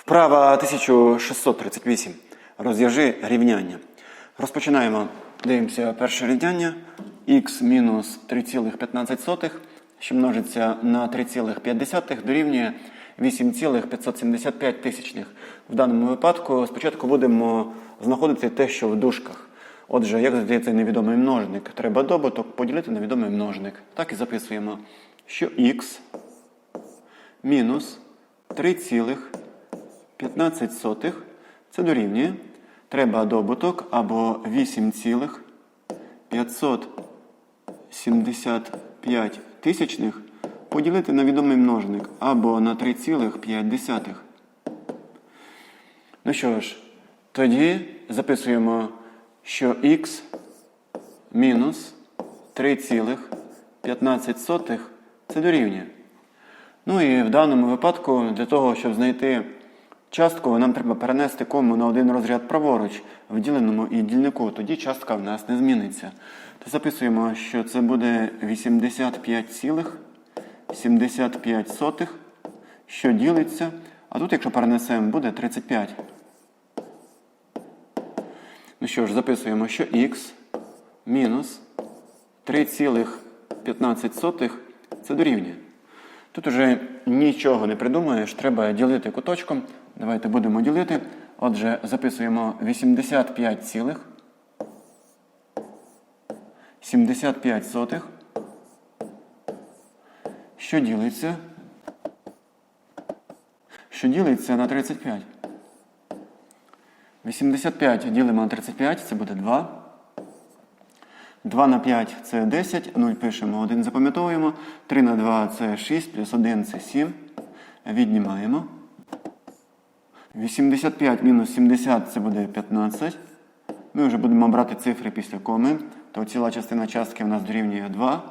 Вправа 1638. Розв'яжи рівняння. Розпочинаємо. Дивимося перше рівняння. х мінус 3,15, що множиться на 3,5 дорівнює 8,575 тисячних. В даному випадку спочатку будемо знаходити те, що в дужках. Отже, як знайти цей невідомий множник? Треба добуток поділити на відомий множник. Так і записуємо, що х мінус 3,15 це дорівнює. Треба добуток або 8,575 тисячних поділити на відомий множник або на 3,5. Ну що ж, тоді записуємо, що х мінус 3,15 це дорівнює. Ну і в даному випадку, для того, щоб знайти частку, нам треба перенести кому на один розряд праворуч в діленому і дільнику. Тоді частка в нас не зміниться. То записуємо, що це буде 85,75, що ділиться. А тут, якщо перенесемо, буде 35. Ну що ж, записуємо, що х мінус 3,15 це дорівнює. Тут уже нічого не придумаєш, треба ділити куточком. Давайте будемо ділити. Отже, записуємо 85 цілих 75 сотих, що ділиться, що ділиться на 35. 85 ділимо на 35, це буде 2. 2 на 5 це 10, 0 пишемо, 1 запам'ятовуємо. 3 на 2 це 6, плюс 1 це 7. Віднімаємо. 85 мінус 70 це буде 15. Ми вже будемо брати цифри після коми. То ціла частина частки в нас дорівнює 2.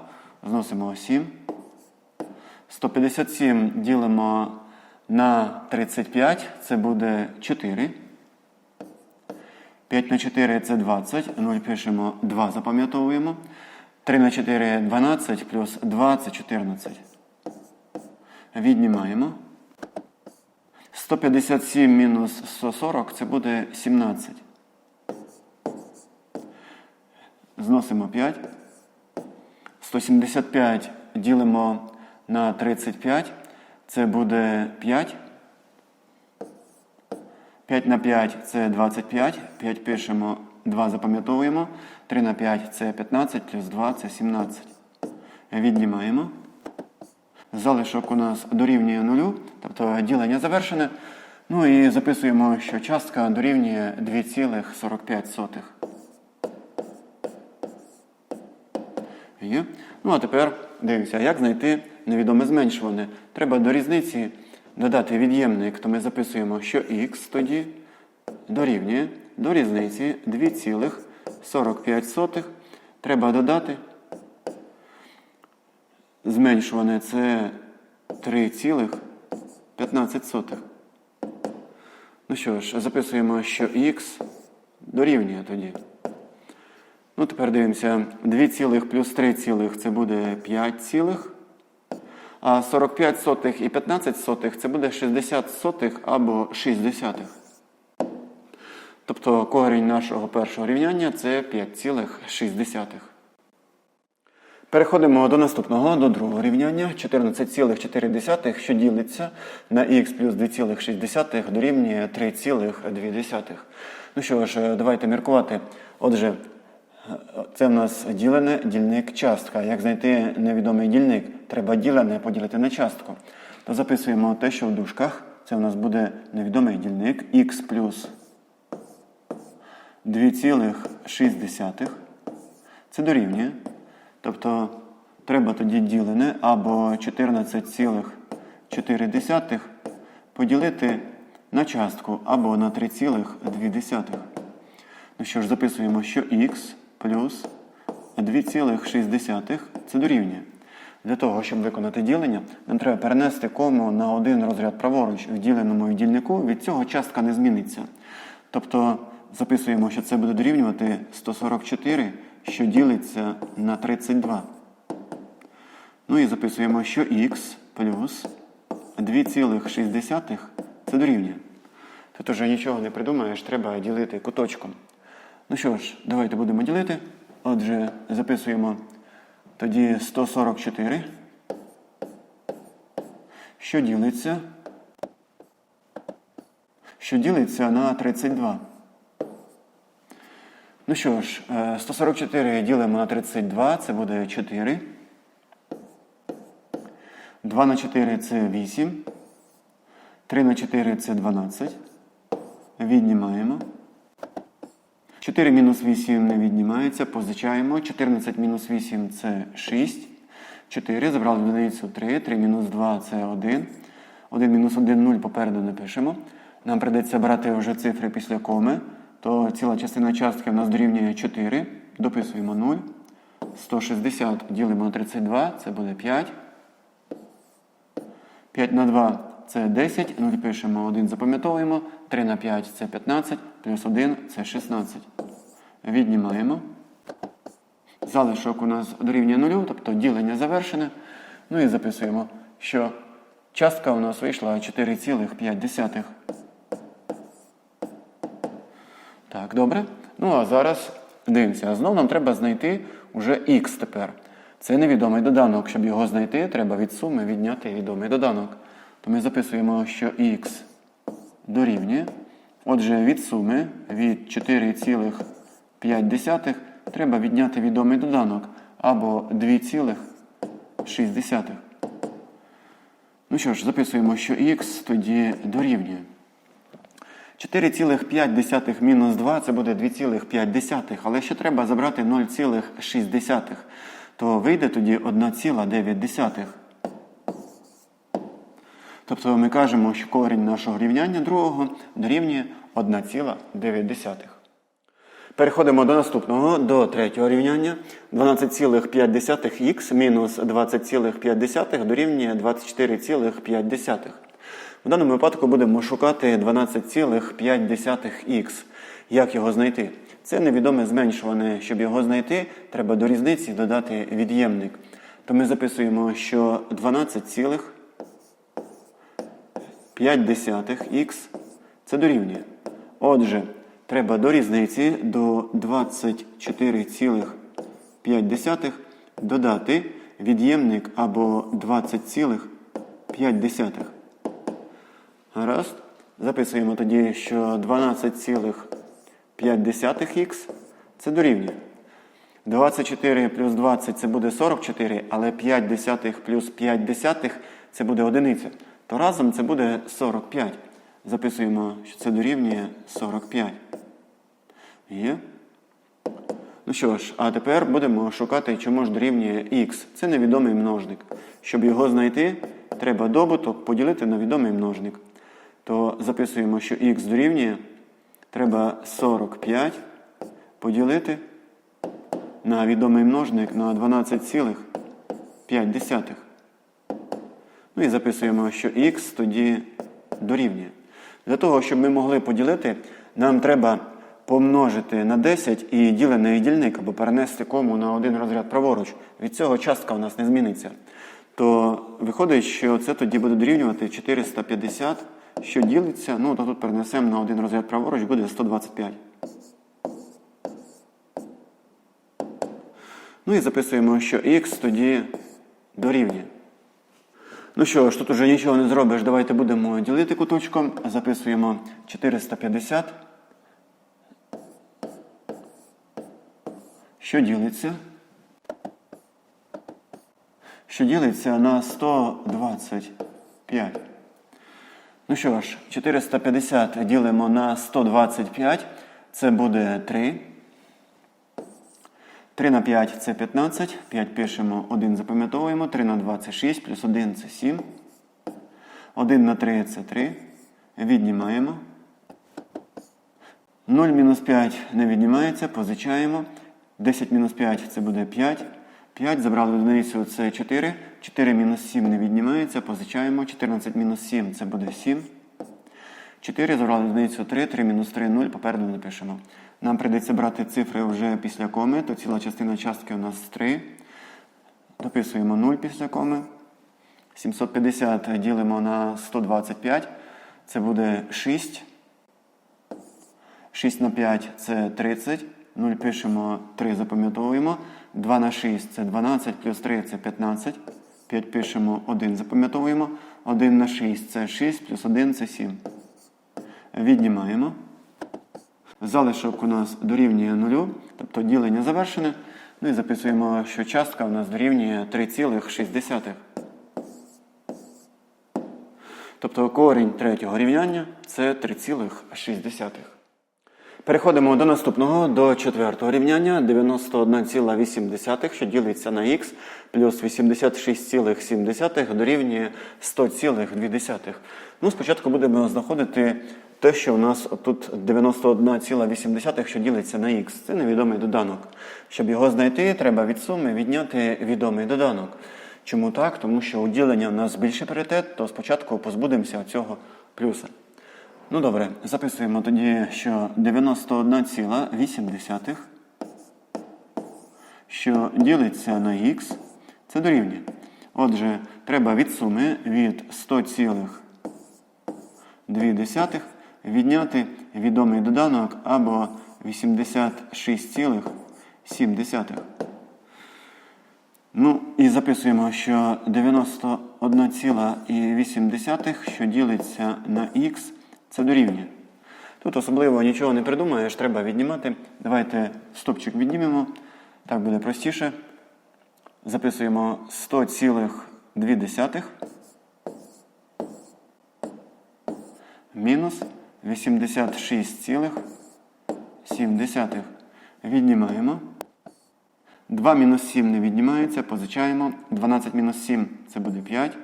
Зносимо 7. 157 ділимо на 35, це буде 4. 5 на 4 це 20. 0 пишемо 2, запам'ятовуємо. 3 на 4 12, плюс 2 це 14. Віднімаємо. 157 мінус 140 це буде 17. Зносимо 5. 175 ділимо на 35. Це буде 5. 5 на 5 це 25. 5 пишемо, 2 запам'ятовуємо. 3 на 5 це 15, плюс 2 це 17. Віднімаємо. Залишок у нас дорівнює 0, тобто ділення завершене. Ну і записуємо, що частка дорівнює 2,45. Є. Ну а тепер дивимося, як знайти невідоме зменшуване. Треба до різниці додати від'ємник, то ми записуємо, що х тоді дорівнює до різниці 2,45. Треба додати. Зменшуване це 3,15. Ну що ж, записуємо, що х дорівнює тоді. Ну, тепер дивимося. 2 цілих плюс 3 цілих це буде 5 цілих. А 45 сотих і 15 сотих це буде 60 сотих або 6 десятих. Тобто корінь нашого першого рівняння це 5,6. Переходимо до наступного, до другого рівняння. 14,4, що ділиться на х плюс 2,6 дорівнює 3,2. Ну що ж, давайте міркувати. Отже, це в нас ділене дільник частка. Як знайти невідомий дільник? Треба ділене поділити на частку. То записуємо те, що в дужках. Це у нас буде невідомий дільник х плюс 2,6. Це дорівнює. Тобто треба тоді ділене або 14,4 поділити на частку або на 3,2. Ну що ж, записуємо, що х плюс 2,6 це дорівнює. Для того, щоб виконати ділення, нам треба перенести кому на один розряд праворуч в діленому і дільнику, від цього частка не зміниться. Тобто записуємо, що це буде дорівнювати 144, що ділиться на 32. Ну і записуємо, що х плюс 2,6 це дорівнює. Тут уже нічого не придумаєш, треба ділити куточком. Ну що ж, давайте будемо ділити. Отже, записуємо тоді 144. Що ділиться? Що ділиться на 32. Ну що ж, е, 144 ділимо на 32, це буде 4. 2 на 4 це 8. 3 на 4 це 12. Віднімаємо. 4 мінус 8 не віднімається, позичаємо. 14 мінус 8 це 6. 4. Забрали одиницю 3. 3 мінус 2 це 1. 1 мінус 1 0 попереду не пишемо. Нам придеться брати вже цифри після коми. То ціла частина частки в нас дорівнює 4. Дописуємо 0. 160 ділимо на 32, це буде 5. 5 на 2 це 10, 0 пишемо, 1 запам'ятовуємо, 3 на 5 це 15, плюс 1 це 16. Віднімаємо. Залишок у нас дорівнює 0, тобто ділення завершене. Ну і записуємо, що частка у нас вийшла 4,5. Так, добре. Ну а зараз дивимося. Знову нам треба знайти уже х тепер. Це невідомий доданок. Щоб його знайти, треба від суми відняти відомий доданок. То ми записуємо, що х дорівнює. Отже, від суми від 4,5 треба відняти відомий доданок або 2,6. Ну що ж, записуємо, що х тоді дорівнює. 4,5 мінус 2 це буде 2,5, але ще треба забрати 0,6, то вийде тоді 1,9. Тобто ми кажемо, що корінь нашого рівняння другого дорівнює 1,9. Переходимо до наступного, до третього рівняння. 12,5х мінус 20,5 дорівнює 24,5. В даному випадку будемо шукати 12,5х. Як його знайти? Це невідоме зменшуване. Щоб його знайти, треба до різниці додати від'ємник. То ми записуємо, що 12,5х це дорівнює. Отже, треба до різниці до 24,5 додати від'ємник або 20,5. Гаразд. Записуємо тоді, що 12,5х це дорівнює. 24 плюс 20 це буде 44, але 5 десятих плюс 5 десятих це буде одиниця. То разом це буде 45. Записуємо, що це дорівнює 45. Є? Ну що ж, а тепер будемо шукати, чому ж дорівнює х. Це невідомий множник. Щоб його знайти, треба добуток поділити на відомий множник. То записуємо, що х дорівнює. Треба 45 поділити на відомий множник на 12,5. Ну і записуємо, що х тоді дорівнює. Для того, щоб ми могли поділити, нам треба помножити на 10 і ділений дільник, або перенести кому на один розряд праворуч. Від цього частка у нас не зміниться. То виходить, що це тоді буде дорівнювати 450, що ділиться, ну то тут перенесемо на один розряд праворуч, буде 125. Ну і записуємо, що х тоді дорівнює. Ну що ж, тут уже нічого не зробиш. Давайте будемо ділити куточком. Записуємо 450. Що ділиться? Що ділиться на 125. Ну що ж, 450 ділимо на 125. Це буде 3. 3 на 5 це 15. 5 пишемо, 1 запам'ятовуємо. 3 на 2 це 6, плюс 1 це 7. 1 на 3 це 3. Віднімаємо. 0 мінус 5 не віднімається, позичаємо. 10 мінус 5 це буде 5. 5 забрали одиницю це 4. 4 мінус 7 не віднімається, позичаємо. 14 мінус 7 це буде 7. 4 забрали одиницю 3, 3 мінус 3 0, попереду напишемо. Нам прийдеться брати цифри вже після коми, то ціла частина частки у нас 3. Дописуємо 0 після коми. 750 ділимо на 125. Це буде 6. 6 на 5 це 30. 0 пишемо, 3 запам'ятовуємо. 2 на 6 це 12, плюс 3 це 15. 5 пишемо, 1 запам'ятовуємо. 1 на 6 це 6, плюс 1 це 7. Віднімаємо. Залишок у нас дорівнює 0, тобто ділення завершене. Ну і записуємо, що частка у нас дорівнює 3,6. Тобто корінь третього рівняння це 3,6. Переходимо до наступного, до четвертого рівняння 91,8, що ділиться на х, плюс 86,7 дорівнює 100,2. Ну, спочатку будемо знаходити те, що у нас тут 91,8, що ділиться на х. Це невідомий доданок. Щоб його знайти, треба від суми відняти відомий доданок. Чому так? Тому що у ділення у нас більший паритет, то спочатку позбудемося цього плюса. Ну добре, записуємо тоді, що 91,8, що ділиться на х, це дорівнює. Отже, треба від суми від 100,2 відняти відомий доданок або 86,7. Ну і записуємо, що 91,8, що ділиться на х, це дорівнює. Тут особливо нічого не придумаєш, треба віднімати. Давайте стопчик віднімемо. Так буде простіше. Записуємо 100,2 мінус 86,7. Віднімаємо. 2 мінус 7 не віднімається, позичаємо. 12 мінус 7 це буде 5.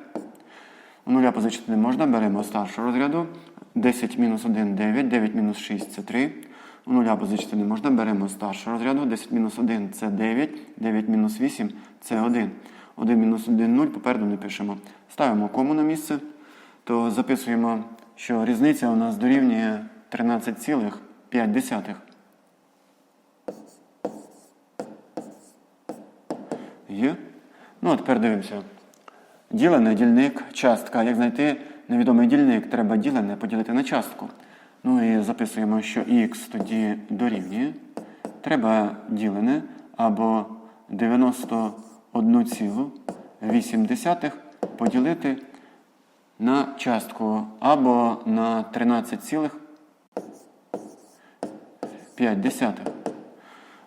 У нуля позичити не можна, беремо старшого розряду. 10 мінус 1 9, 9 мінус 6 це 3. У нуля позичити не можна, беремо старшого розряду. 10 мінус 1 це 9, 9 мінус 8 це 1. 1 мінус 1 0, попереду не пишемо. Ставимо кому на місце, то записуємо, що різниця у нас дорівнює 13,5. Є. Ну, а тепер дивимося. Ділене, дільник, частка. Як знайти невідомий дільник, треба ділене поділити на частку. Ну і записуємо, що х тоді дорівнює. Треба ділене або 91,8 поділити на частку або на 13,5.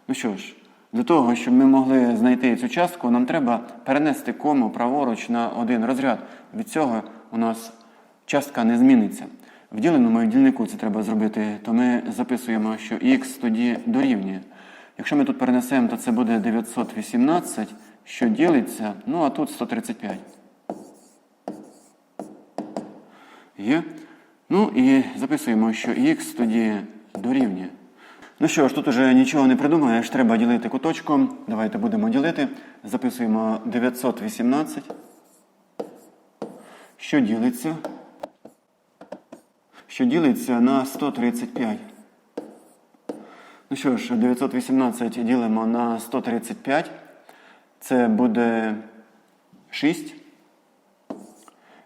Ну що ж, для того, щоб ми могли знайти цю частку, нам треба перенести кому праворуч на один розряд. Від цього у нас частка не зміниться. В діленому дільнику це треба зробити, то ми записуємо, що х тоді дорівнює. Якщо ми тут перенесемо, то це буде 918, що ділиться, ну а тут 135. Є. Ну і записуємо, що х тоді дорівнює. Ну що ж, тут уже нічого не придумаєш, треба ділити куточком. Давайте будемо ділити. Записуємо 918. Що ділиться? Що ділиться на 135. Ну що ж, 918 ділимо на 135. Це буде 6.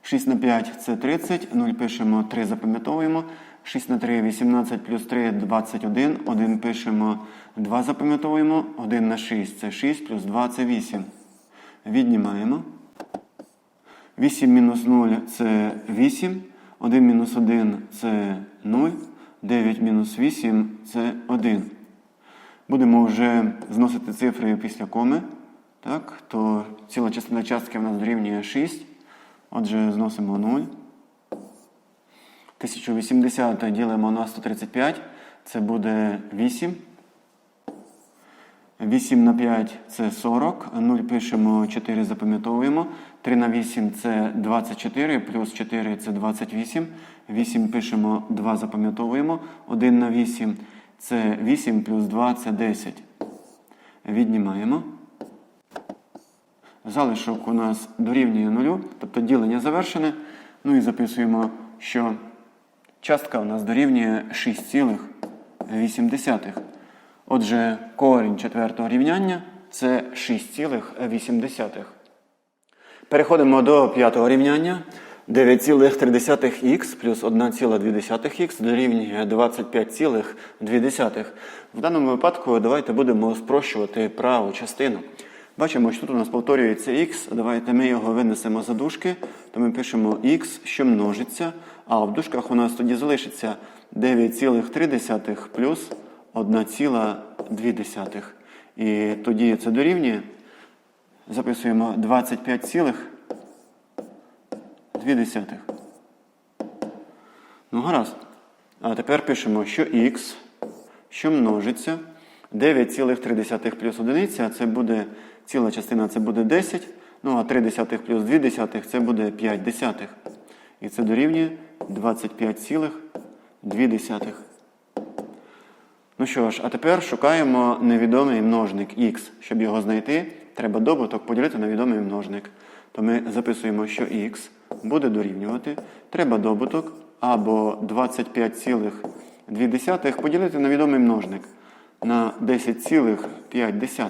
6 на 5 це 30. 0 пишемо, 3 запам'ятовуємо. 6 на 3 18 плюс 3 21. 1 пишемо, 2 запам'ятовуємо. 1 на 6 це 6, плюс 2 це 8. Віднімаємо. 8 мінус 0 це 8. 1 мінус 1 це 0. 9 мінус 8 це 1. Будемо вже зносити цифри після коми. Так, то ціла частина частки в нас дорівнює 6. Отже, зносимо 0. 1080 ділимо на 135. Це буде 8. 8 на 5 це 40. 0 пишемо, 4 запам'ятовуємо. 3 на 8 це 24, плюс 4 це 28. 8 пишемо, 2 запам'ятовуємо. 1 на 8 це 8, плюс 2 це 10. Віднімаємо. Залишок у нас дорівнює нулю, тобто ділення завершене. Ну і записуємо, що частка у нас дорівнює 6,8. Отже, корінь четвертого рівняння це 6,8. Переходимо до п'ятого рівняння. 9,3х плюс 1,2х дорівнює 25,2. В даному випадку давайте будемо спрощувати праву частину. Бачимо, що тут у нас повторюється х. Давайте ми його винесемо за дужки, то ми пишемо х, що множиться, а в дужках у нас тоді залишиться 9,3 плюс 1,2. І тоді це дорівнює. Записуємо 25,2. Ну, гаразд. А тепер пишемо, що х, що множиться. 9,3 плюс 1 це буде ціла частина це буде 10. Ну, а 3 десятих плюс 2 десятих це буде 5 десятих. І це дорівнює 25,2. Ну що ж, а тепер шукаємо невідомий множник х. Щоб його знайти, треба добуток поділити на відомий множник. То ми записуємо, що х буде дорівнювати. Треба добуток або 25,2 поділити на відомий множник на 10,5.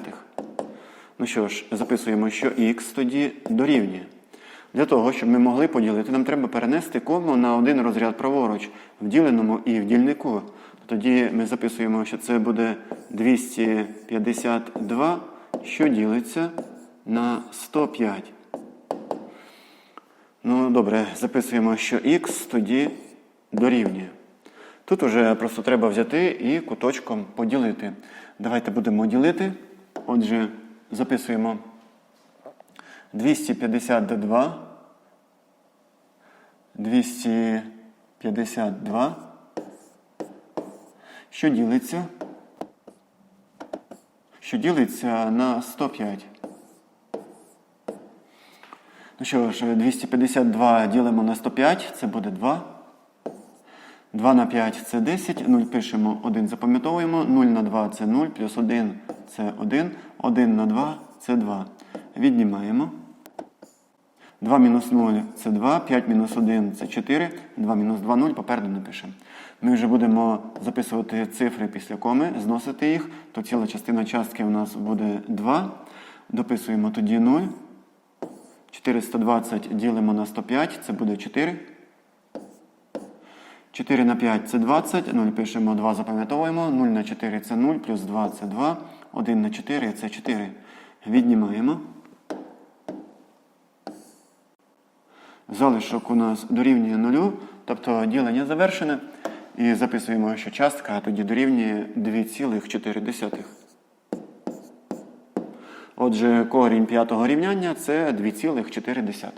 Ну що ж, записуємо, що х тоді дорівнює. Для того, щоб ми могли поділити, нам треба перенести кому на один розряд праворуч в діленому і в дільнику. Тоді ми записуємо, що це буде 252, що ділиться на 105. Ну, добре, записуємо, що х тоді дорівнює. Тут уже просто треба взяти і куточком поділити. Давайте будемо ділити. Отже, записуємо 252. 252. Що ділиться? Що ділиться на 105. Ну що ж, 252 ділимо на 105, це буде 2. 2 на 5 це 10, 0 пишемо 1, запам'ятовуємо, 0 на 2 це 0, плюс 1 це 1, 1 на 2 це 2. Віднімаємо. 2 мінус 0 це 2, 5 мінус 1 це 4, 2 мінус 2 0, попереду напишемо. Ми вже будемо записувати цифри після коми, зносити їх, то ціла частина частки у нас буде 2. Дописуємо тоді 0. 420 ділимо на 105, це буде 4. 4 на 5 це 20, 0 пишемо 2, запам'ятовуємо, 0 на 4 це 0, плюс 2 це 2, 1 на 4 це 4. Віднімаємо. Залишок у нас дорівнює 0, тобто ділення завершене. І записуємо, що частка тоді дорівнює 2,4. Отже, корінь п'ятого рівняння це 2,4.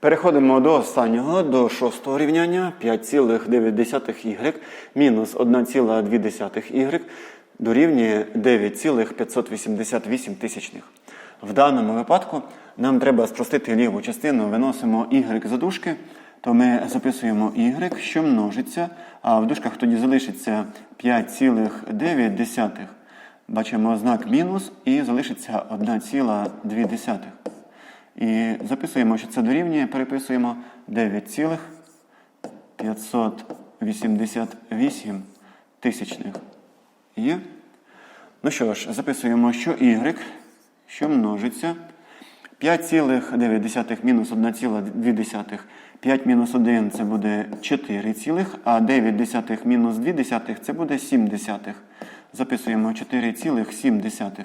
Переходимо до останнього, до шостого рівняння 5,9y мінус 1,2y дорівнює 9,588 тисячних. В даному випадку нам треба спростити ліву частину, виносимо y за дужки, то ми записуємо y, що множиться, а в дужках тоді залишиться 5,9. Bачимо знак мінус і залишиться 1,2. І записуємо, що це дорівнює, переписуємо 9,588 тисячних. Є? Ну що ж, записуємо, що y, що множиться. 5,9 мінус 1,2. 5 мінус 1 це буде 4, цілих, а 9 мінус 2 це буде 7 десятих. Записуємо 4,7.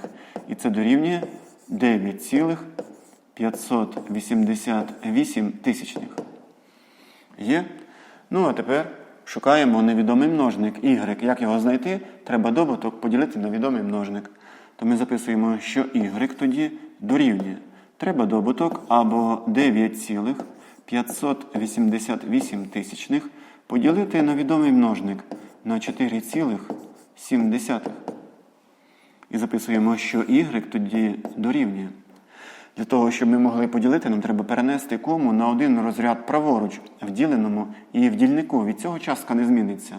І це дорівнює 9,588 тисячних. Є? Ну, а тепер шукаємо невідомий множник y. Як його знайти? Треба добуток поділити на відомий множник. То ми записуємо, що y тоді дорівнює. Треба добуток або 9,588 тисячних поділити на відомий множник на 4,7. І записуємо, що y тоді дорівнює. Для того, щоб ми могли поділити, нам треба перенести кому на один розряд праворуч в діленому і в дільнику. Від цього частка не зміниться.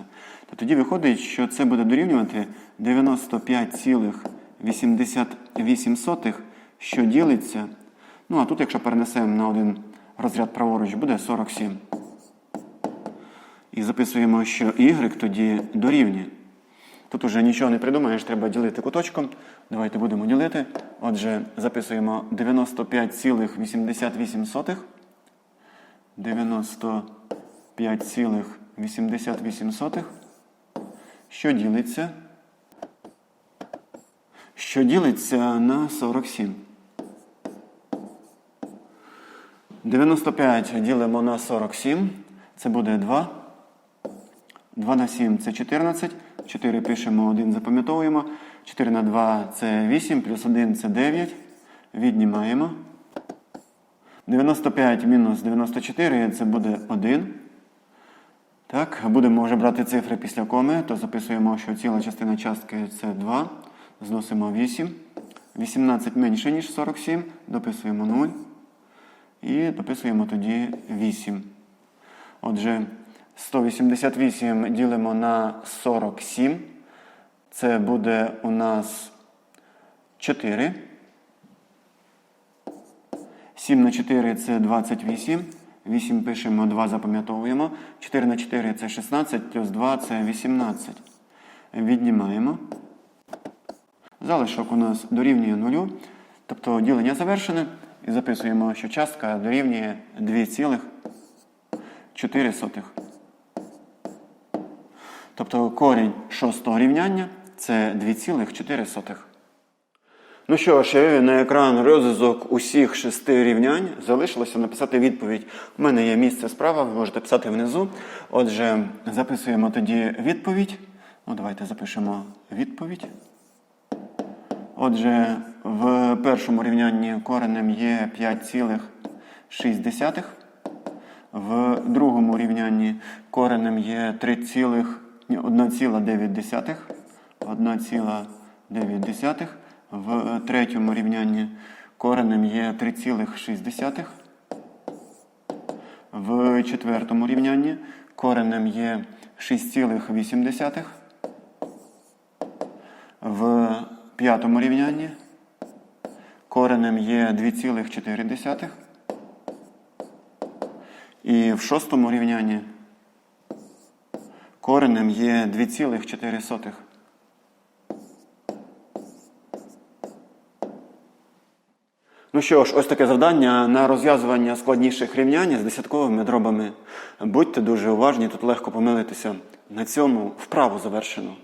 То тоді виходить, що це буде дорівнювати 95,88, що ділиться. Ну, а тут, якщо перенесемо на один розряд праворуч, буде 47. І записуємо, що y тоді дорівнює. Тут уже нічого не придумаєш, треба ділити куточком. Давайте будемо ділити. Отже, записуємо 95,88. 95,88, що ділиться, що ділиться на 47. 95 ділимо на 47, це буде 2. 2 на 7 це 14. 4 пишемо, 1 запам'ятовуємо. 4 на 2 це 8, плюс 1 це 9. Віднімаємо. 95 мінус 94 це буде 1. Так, будемо вже брати цифри після коми, то записуємо, що ціла частина частки це 2. Зносимо 8. 18 менше, ніж 47. Дописуємо 0. І дописуємо тоді 8. Отже, 188 ділимо на 47. Це буде у нас 4. 7 на 4 це 28. 8 пишемо, 2 запам'ятовуємо. 4 на 4 це 16, плюс 2 це 18. Віднімаємо. Залишок у нас дорівнює 0. Тобто ділення завершене. І записуємо, що частка дорівнює 2,4. Тобто корінь шостого рівняння це 2,4. Ну що ж, на екран розв'язок усіх шести рівнянь. Залишилося написати відповідь. У мене є місце справа, ви можете писати внизу. Отже, записуємо тоді відповідь. Ну, давайте запишемо відповідь. Отже, в першому рівнянні коренем є 5,6. В другому рівнянні коренем є 3, 1,9. 1,9. В третьому рівнянні коренем є 3,6. В четвертому рівнянні коренем є 6,8. В п'ятому рівнянні коренем є 2,4. І в шостому рівнянні коренем є 2,4. Ну що ж, ось таке завдання на розв'язування складніших рівнянь з десятковими дробами. Будьте дуже уважні, тут легко помилитися. На цьому вправу завершено.